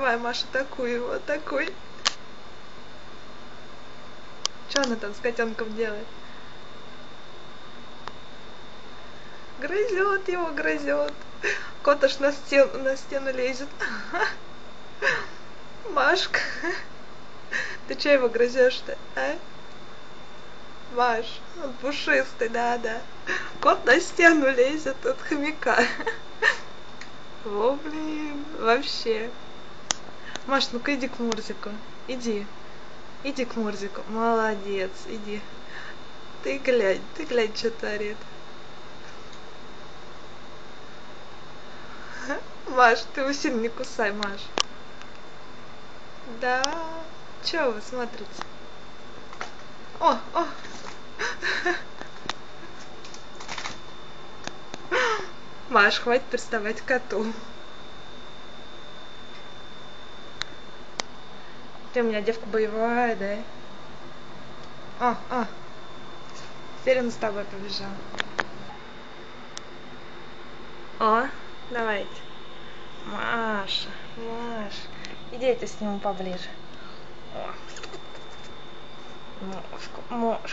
Давай, Маша, атакуй его, атакуй. Что она там с котенком делает? Грызет его, грызет. Кот аж на стену, на стену лезет. Машка, ты че его грызешь-то, а? Маш, он пушистый, да-да. Кот на стену лезет от хомяка. Во, блин, вообще. Маш, ну-ка иди к Мурзику. Иди. Иди к Мурзику. Молодец, иди. Ты глянь, ты глянь, что творит. Маш, ты его сильно не кусай, Маш. Да. Чего вы смотрите? О, о. Маш, хватит приставать к коту. Ты у меня девка боевая, да? О, о. Теперь он с тобой побежал. О, давайте. Маша, Маша. Идите с ним поближе. О. Мошка, мошка.